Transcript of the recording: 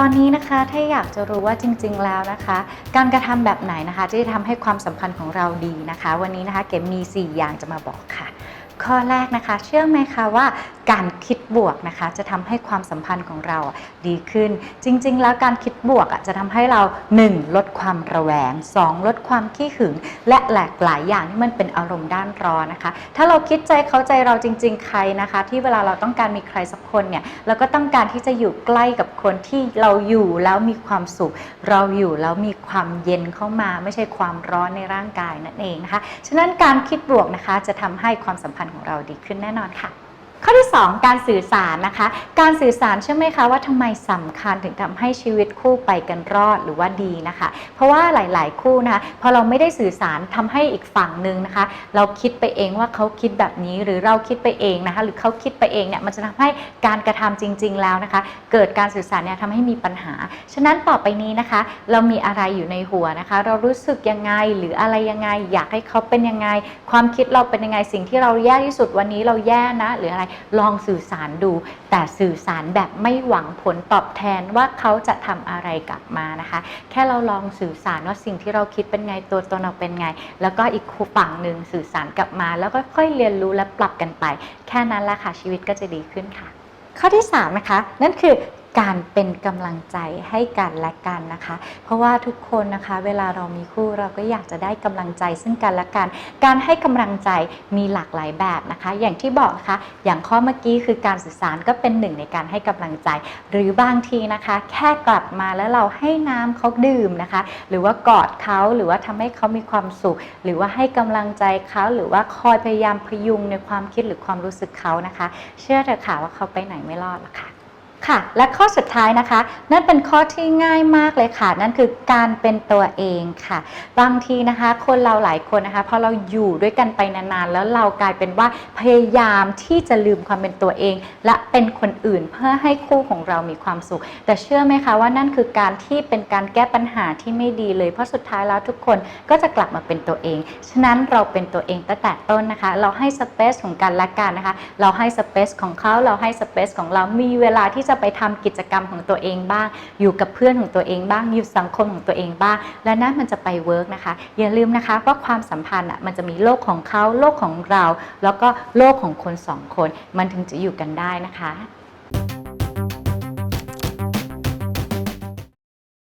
ตอนนี้นะคะถ้าอยากจะรู้ว่าจริง ๆ แล้วนะคะ การกระทำแบบไหนนะคะที่จะทำให้ความสัมพันธ์ของเราดีนะคะ วันนี้นะคะเก๋มี 4 อย่างจะมาบอกค่ะ ข้อแรกนะคะ เชื่อไหมคะว่าการคิดบวกนะคะ จะทำให้ความสัมพันธ์ของเราดีขึ้น จริง ๆ แล้วการคิดบวกจะทำให้เรา 1. ลดความระแวง 2. ลดความขี้หึง และหลากหลายอย่างที่มันเป็นอารมณ์ด้านร้อนนะคะ ถ้าเราคิดใจเข้าใจเราจริง ๆ ใครนะคะ ที่เวลาเราต้องการมีใครสักคนเนี่ยเราก็ต้องการที่จะอยู่ใกล้กับคนที่เราอยู่แล้วมีความสุข เราอยู่แล้วมีความเย็นเข้ามา ไม่ใช่ความร้อนในร่างกายนั่นเองนะคะฉะนั้นการคิดบวกนะคะจะทำให้ความสัมพันธ์ของเราดีขึ้นแน่นอนค่ะ ข้อที่ 2 การสื่อสารนะคะ การสื่อสารใช่ไหมคะว่าทำไมสำคัญถึงทำให้ชีวิตคู่ไปกันรอดหรือว่าดีนะคะ เพราะว่าหลาย ๆ คู่นะคะพอเราไม่ได้สื่อสารทำให้อีกฝั่งหนึ่งนะคะ เราคิดไปเองว่าเขาคิดแบบนี้หรือเราคิดไปเองนะคะ หรือเขาคิดไปเองเนี่ยมันจะทำให้การกระทำจริง ๆ แล้วนะคะ เกิดการสื่อสารเนี่ยทำให้มีปัญหา ฉะนั้นต่อไปนี้นะคะ เรามีอะไรอยู่ในหัวนะคะ เรารู้สึกยังไงหรืออะไรยังไง อยากให้เขาเป็นยังไง ความคิดเราเป็นยังไงสิ่งที่เราแย่ที่สุดวันนี้เราแย่นะหรืออะไรลองสื่อสารดู แต่สื่อสารแบบไม่หวังผลตอบแทนว่าเขาจะทำอะไรกลับมานะคะ แค่เราลองสื่อสารว่าสิ่งที่เราคิดเป็นไงตัวตนเราเป็นไง แล้วก็อีกฝั่งหนึ่งสื่อสารกลับมา แล้วก็ค่อยเรียนรู้และปรับกันไป แค่นั้นแหละค่ะชีวิตก็จะดีขึ้นค่ะ ข้อที่3นะคะนั่นคือ การเป็นกำลังใจให้กันและกันนะคะ เพราะว่าทุกคนนะคะ เวลาเรามีคู่เราก็อยากจะได้กำลังใจซึ่งกันและกัน การให้กำลังใจมีหลากหลายแบบนะคะ อย่างที่บอกนะคะอย่างข้อเมื่อกี้คือการสื่อสารก็เป็นหนึ่งในการให้กำลังใจ หรือบางทีนะคะ แค่กลับมาแล้วเราให้น้ำเขาดื่มนะคะ หรือว่ากอดเขาหรือว่าทำให้เขามีความสุข หรือว่าให้กำลังใจเขาหรือว่าคอยพยายามพยุงในความคิดหรือความรู้สึกเขานะคะ เชื่อเถอะค่ะว่าเขาไปไหนไม่รอดหรอกค่ะ ค่ะ และข้อสุดท้ายนะคะ นั่นเป็นข้อที่ง่ายมากเลยค่ะ นั่นคือการเป็นตัวเองค่ะ บางทีนะคะ คนเราหลายคนนะคะพอเราอยู่ด้วยกันไปนานๆ แล้วเรากลายเป็นว่าพยายามที่จะลืมความเป็นตัวเอง และเป็นคนอื่นเพื่อให้คู่ของเรามีความสุข แต่เชื่อไหมคะว่านั่นคือการที่เป็นการแก้ปัญหาที่ไม่ดีเลย เพราะสุดท้ายแล้วทุกคนก็จะกลับมาเป็นตัวเอง ฉะนั้นเราเป็นตัวเองตั้งแต่ต้นนะคะ เราให้สเปซของกันและกันนะคะ เราให้สเปซของเขาเราให้สเปซของเรามีเวลาที่จะไปทำกิจกรรมของตัวเองบ้าง อยู่กับเพื่อนของตัวเองบ้างอยู่สังคมของตัวเองบ้าง และนั่นมันจะไปเวิร์กนะคะ อย่าลืมนะคะว่าความสัมพันธ์อะมันจะมีโลกของเขาโลกของเรา แล้วก็โลกของคนสองคน มันถึงจะอยู่กันได้นะคะ